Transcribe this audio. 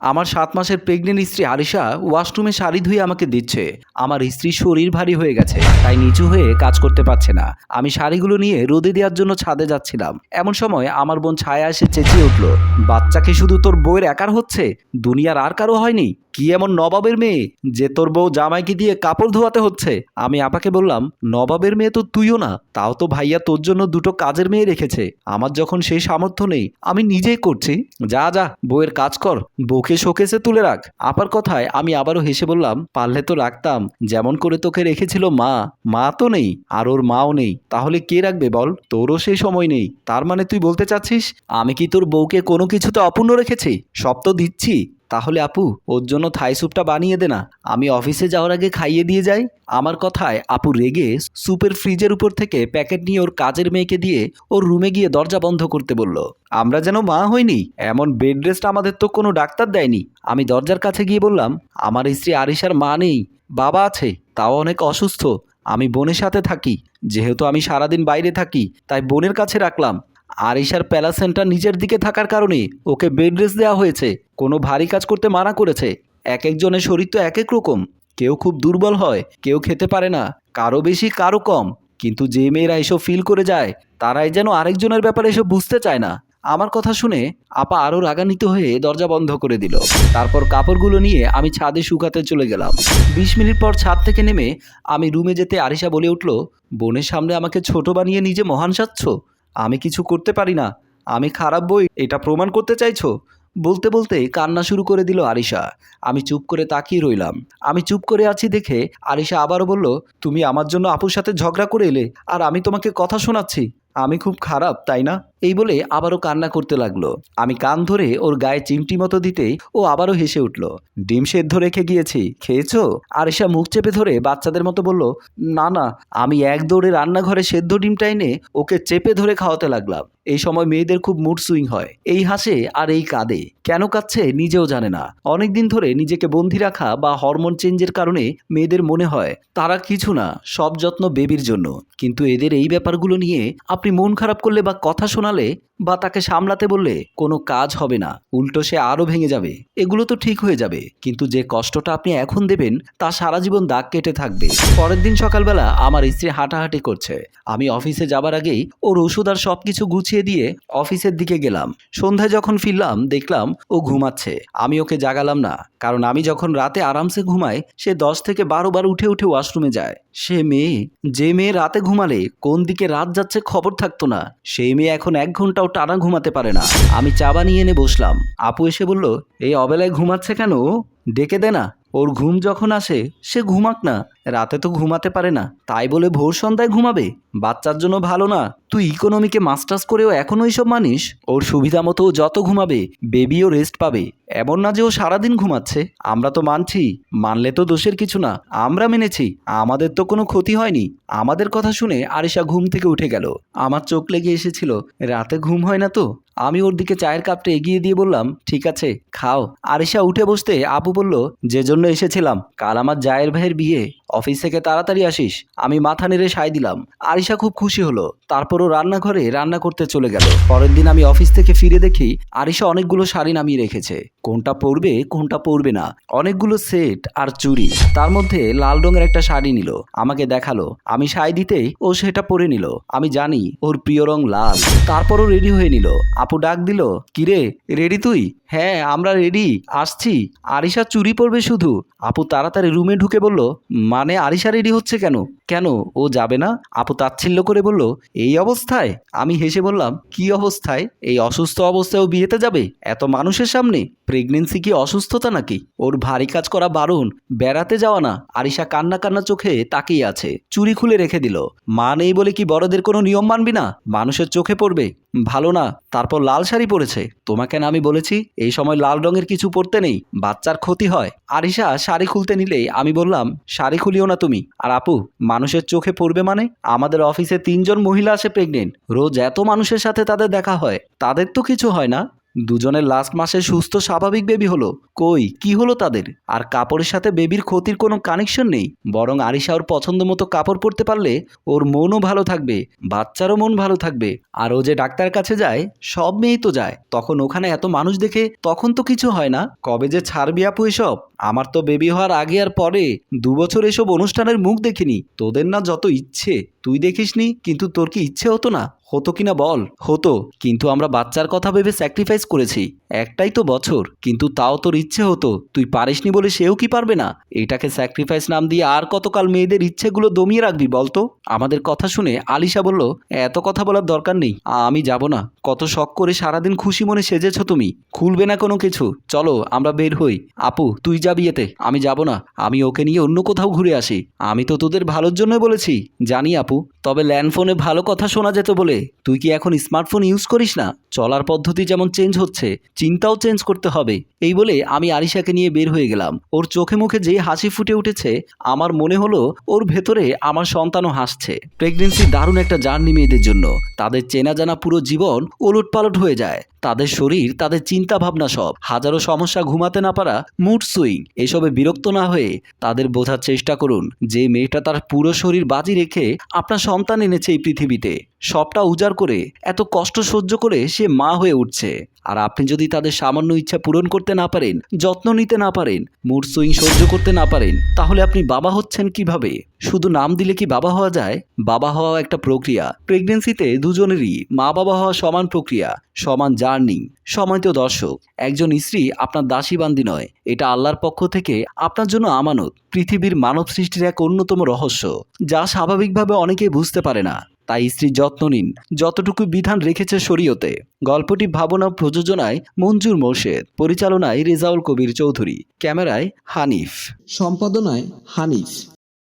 আমার সাত মাসের প্রেগনেন্ট স্ত্রী আরিশা ওয়াশরুমে শাড়ি ধুয়ে আমাকে দিচ্ছে। আমার স্ত্রীর শরীর ভারী হয়ে গেছে, তাই নিচু হয়ে কাজ করতে পারছে না। আমি শাড়িগুলো নিয়ে রোদে দেওয়ার জন্য ছাদে যাচ্ছিলাম। এমন সময় আমার বোন ছায়া এসে চেঁচিয়ে উঠল, বাচ্চাকে শুধু তোর বউয়ের একার হচ্ছে? দুনিয়ার আর কারও হয়নি? কি এমন নবাবের মেয়ে যে তোর বউ জামাইকে দিয়ে কাপড় ধোয়াতে হচ্ছে? আমি আপাকে বললাম, নবাবের মেয়ে তো তুইও না, তাও তো ভাইয়া তোর জন্য দুটো কাজের মেয়ে রেখেছে। আমার যখন সেই সামর্থ্য নেই, আমি নিজেই করছি। যা যা, বউয়ের কাজ কর, বউকে শোকেসে তুলে রাখ। আপার কথায় আমি আবারও হেসে বললাম, পারলে তো রাখতাম, যেমন করে তোকে রেখেছিল মা। মা তো নেই, আর ওর মাও নেই। তাহলে কে রাখবে বল? তোরও সেই সময় নেই। তার মানে তুই বলতে চাচ্ছিস, আমি কি তোর বউকে কোনো কিছুতে অপূর্ণ রেখেছি? সব তো দিচ্ছি। তাহলে আপু, ওর জন্য থাই স্যুপটা বানিয়ে দে না। আমি অফিসে যাওয়ার আগে খাইয়ে দিয়ে যাই। আমার কথায় আপু রেগে স্যুপের ফ্রিজের উপর থেকে প্যাকেট নিয়ে ওর কাজের মেয়েকে দিয়ে ওর রুমে গিয়ে দরজা বন্ধ করতে বলল, আমরা যেন মা হইনি, এমন বেড রেস্ট আমাদের তো কোনো ডাক্তার দেয়নি। আমি দরজার কাছে গিয়ে বললাম, আমার স্ত্রী আরিশার মা নেই, বাবা আছে, তাও অনেক অসুস্থ। আমি বোনের সাথে থাকি, যেহেতু আমি সারাদিন বাইরে থাকি, তাই বোনের কাছে রাখলাম। আরিশার প্যালাসেন্টার নিজের দিকে থাকার কারণে ওকে বেড রেস্ট দেওয়া হয়েছে। কোনো ভারী কাজ করতে মানা করেছে। এক একজনের শরীর তো এক এক রকম। কেউ খুব দুর্বল হয়, কেউ খেতে পারে না, কারও বেশি, কারও কম। কিন্তু যে মেয়েরা এসব ফিল করে যায়, তারাই যেন আরেকজনের ব্যাপারে এসব বুঝতে চায় না। আমার কথা শুনে আপা আরও রাগান্বিত হয়ে দরজা বন্ধ করে দিল। তারপর কাপড়গুলো নিয়ে আমি ছাদে শুকাতে চলে গেলাম। বিশ মিনিট পর ছাদ থেকে নেমে আমি রুমে যেতে আরিশা বলে উঠল, বোনের সামনে আমাকে ছোট বানিয়ে নিজে মহান সাজছ? আমি কিছু করতে পারি না। আমি খারাপ বই, এটা প্রমাণ করতে চাইছো? বলতে বলতে কান্না শুরু করে দিল আরিশা। আমি চুপ করে তাকিয়ে রইলাম। আমি চুপ করে আছি দেখে আরিশা আবারও বলল, তুমি আমার জন্য আপুর সাথে ঝগড়া করে এলে, আর আমি তোমাকে কথা শোনাচ্ছি। আমি খুব খারাপ, তাই না? এই বলে আবারও কান্না করতে লাগল। আমি কান ধরে ওর গায়ে চিমটি মতো দিতেই ও আবারও হেসে উঠল, ডিম সেদ্ধ রেখে গিয়েছি, খেয়েছো? আরিশা মুখ চেপে ধরে বাচ্চাদের মতো বলল, না না, আমি এক দৌড়ে রান্নাঘরে সেদ্ধ ডিমটা এনে ওকে চেপে ধরে খাওয়াতে লাগলাম। এই সময় মেয়েদের খুব মুড সুইং হয়। এই হাসে আর এই কাঁদে। কেন কাঁদছে নিজেও জানে না। অনেকদিন ধরে নিজেকে বন্দি রাখা বা হরমোন চেঞ্জের কারণে মেয়েদের মনে হয় তারা কিছু না, সব যত্ন বেবির জন্য। কিন্তু এদের এই ব্যাপারগুলো নিয়ে আপনি মন খারাপ করলে বা কথা শোনালে বা তাকে সামলাতে বললে কোনো কাজ হবে না, উল্টো সে আরও ভেঙে যাবে। এগুলো তো ঠিক হয়ে যাবে, কিন্তু যে কষ্টটা আপনি এখন দেবেন, তা সারা জীবন দাগ কেটে থাকবে। পরের দিন সকালবেলা আমার স্ত্রী হাঁটাহাঁটি করছে। আমি অফিসে যাবার আগেই ওর ওষুধ আর সব কিছু গুছিয়ে দিয়ে অফিসের দিকে গেলাম। সন্ধ্যায় যখন ফিরলাম, দেখলাম ও ঘুমাচ্ছে। আমি ওকে জাগালাম না, কারণ আমি যখন রাতে আরামসে ঘুমাই, সে দশ থেকে বারো বার উঠে উঠে ওয়াশরুমে যায়। সে মেয়ে, যে মেয়ে রাতে ঘুমালে, কোন দিকে রাত যাচ্ছে খবর থাকতো না। সেই মেয়ে এখন এক ঘন্টাও টানা ঘুমাতে পারে না। আমি চা বানিয়ে এনে বসলাম। আপু এসে বলল, এই অবেলায় ঘুমাচ্ছে কেন? ডেকে দে না। ওর ঘুম যখন আসে, সে ঘুমাক না। রাতে তো ঘুমাতে পারে না। তাই বলে ভোর সন্ধ্যায় ঘুমাবে। বাচ্চার জন্য ভালো না। তুই ইকোনমিকে মাস্টার্স করেও এখনও এইসব মানিস? ওর সুবিধা মতো যত ঘুমাবে, বেবিও রেস্ট পাবে। এমন না যে ও সারাদিন ঘুমাচ্ছে। আমরা তো মানছি। মানলে তো দোষের কিছু না। আমরা মেনেছি। আমাদের তো কোনো ক্ষতি হয়নি। আমাদের কথা শুনে আরিশা ঘুম থেকে উঠে গেল। আমার চোখ লেগে এসেছিল, রাতে ঘুম হয় না তো? আমি ওর দিকে চায়ের কাপটা এগিয়ে দিয়ে বললাম, ঠিক আছে, খাও। আরিশা উঠে বসতে আপু বলল, যে জন্য এসেছিলাম। কাল আমার জায়ের ভাইয়ের বিয়ে। অফিস থেকে তাড়াতাড়ি আসিস, আমি মাথা নেড়ে সায় দিলাম। আরিশা খুব খুশি হলো, তারপরও রান্নাঘরে রান্না করতে চলে গেল। পরের দিন আমি অফিস থেকে ফিরে দেখি আরিশা অনেকগুলো শাড়ি নামিয়ে রেখেছে। কোনটা পরবে কোনটা পরবে না। অনেকগুলো সেট আর চুড়ি। তার মধ্যে লাল রঙের একটা শাড়ি নিল, আমাকে দেখাল। আমি সায় দিতেই ও সেটা পরে নিল। আমি জানি ওর প্রিয় রং লাল। তারপরও রেডি হয়ে নিল। আপু ডাক দিল, কিরে, রেডি তুই? হ্যাঁ আমরা রেডি, আসছি। আরিশা চুরি পরবে শুধু। আপু তাড়াতাড়ি রুমে ঢুকে বলল মানে আরিশা রেডি হচ্ছে কেন? কেন? ও যাবে না? আপু তাচ্ছিল্য করে বলল, এই অবস্থায়? আমি হেসে বললাম, কি অবস্থায়? এই অসুস্থ অবস্থায় ও বিয়েতে যাবে? এত মানুষের সামনে? প্রেগনেন্সি কি অসুস্থতা নাকি? ওর ভারী কাজ করা বারণ বেড়াতে যাওয়া না। আরিশা কান্না কান্না চোখে তাকিয়ে আছে। চুরি খুলে রেখে দিল। মা নেই বলে কি বড়দের কোনো নিয়ম মানবি না? মানুষের চোখে পড়বে। ভালো না, তারপর লাল শাড়ি পরেছে। তোমাকে না আমি বলেছি, এই সময় লাল রঙের কিছু পরতে নেই, বাচ্চার ক্ষতি হয়। আরিশা শাড়ি খুলতে নিলেই আমি বললাম, শাড়ি খুলিও না তুমি। আর আপু, মানুষের চোখে পড়বে মানে? আমাদের অফিসে তিনজন মহিলা আসে প্রেগনেন্ট রোজ এত মানুষের সাথে তাদের দেখা হয়। তাদের তো কিছু হয় না। দুজনের লাস্ট মাসে সুস্থ, স্বাভাবিক বেবি হলো। কই? কি হলো তাদের? আর কাপড়ের সাথে বেবির ক্ষতির কোনো কানেকশন নেই? বরং আরিশা ওর পছন্দ মতো কাপড় পরতে পারলে ওর মনও ভালো থাকবে, বাচ্চারও মন ভালো থাকবে। আর ও যে ডাক্তার কাছে যায়, সব মেয়েই তো যায়। তখন ওখানে এত মানুষ দেখে তখন তো কিছু হয় না। কবে যে ছাড়বি আপু এসব? আমার তো বেবি হওয়ার আগে আর পরে দু বছর এসব অনুষ্ঠানের মুখ দেখিনি। তোদের না যত ইচ্ছে, তুই দেখিসনি, কিন্তু তোর কি ইচ্ছে হতো না? হতো কিনা বল? হতো, কিন্তু আমরা বাচ্চার কথা ভেবে স্যাক্রিফাইস করেছি। একটাই তো বছর, কিন্তু তাও তোর ইচ্ছে হতো। তুই পারিসনি বলে সেও কি পারবে না? এটাকে স্যাক্রিফাইস নাম দিয়ে আর কতকাল মেয়েদের ইচ্ছেগুলো দমিয়ে রাখবি বলতো আমাদের কথা শুনে আলিশা বলল, এত কথা বলার দরকার নেই, আমি যাব না। কত শখ করে সারাদিন খুশি মনে সেজেছ তুমি। খুলবে না কোনো কিছু। চলো, আমরা বের হই। আপু, তুই যাবি এতে? আমি যাব না। আমি ওকে নিয়ে অন্য কোথাও ঘুরে আসি। আমি তো তোদের ভালোর জন্য বলেছি। জানি আপু। তবে ল্যান্ড ফোনে ভালো কথা শোনা যেত বলে। তুই কি এখন স্মার্টফোন ইউজ করিস না? চলার পদ্ধতি যেমন চেঞ্জ হচ্ছে, চিন্তাও চেঞ্জ করতে হবে। এই বলে আমি আরিশাকে নিয়ে বের হয়ে গেলাম। ওর চোখে মুখে যে হাসি ফুটে উঠেছে, আমার মনে হলো ওর ভেতরে আমার সন্তানও হাসছে। প্রেগনেন্সি দারুণ একটা জার্নি মেয়েদের জন্য। তাদের চেনা জানা পুরো জীবন ওলটপালট হয়ে যায়। তাদের শরীর, তাদের চিন্তা ভাবনা সব। হাজারো সমস্যা ঘুমাতে না পারা মুড সুইং। এসবে বিরক্ত না হয়ে তাদের বোঝার চেষ্টা করুন যে, মেয়েটা তার পুরো শরীর বাজি রেখে আপনার সন্তান এনেছে এই পৃথিবীতে। সবটা উজাড় করে, এত কষ্ট সহ্য করে সে মা হয়ে উঠছে। আর আপনি যদি তাদের সামান্য ইচ্ছা পূরণ করতে না পারেন, যত্ন নিতে না পারেন মুড সুইং সহ্য করতে না পারেন, তাহলে আপনি বাবা হচ্ছেন কীভাবে? শুধু নাম দিলে কি বাবা হওয়া যায়? বাবা হওয়া একটা প্রক্রিয়া। প্রেগনেন্সিতে দুজনেরই মা বাবা হওয়া সমান প্রক্রিয়া, সমান জার্নি সময়ত দর্শক। একজন স্ত্রী আপনার দাসী বান্দি নয়, এটা আল্লাহর পক্ষ থেকে আপনার জন্য আমানত, পৃথিবীর মানব সৃষ্টির এক অন্যতম রহস্য, যা স্বাভাবিকভাবে অনেকেই বুঝতে পারে না। তাই স্ত্রীর যত্ন নিন। যতটুকু বিধান রেখেছে শরীয়তে। গল্পটি ভাবনা প্রযোজনায় মঞ্জুর মোর্শেদ। পরিচালনায় রেজাউল কবির চৌধুরী। ক্যামেরায় হানিফ। সম্পাদনায় হানিফ।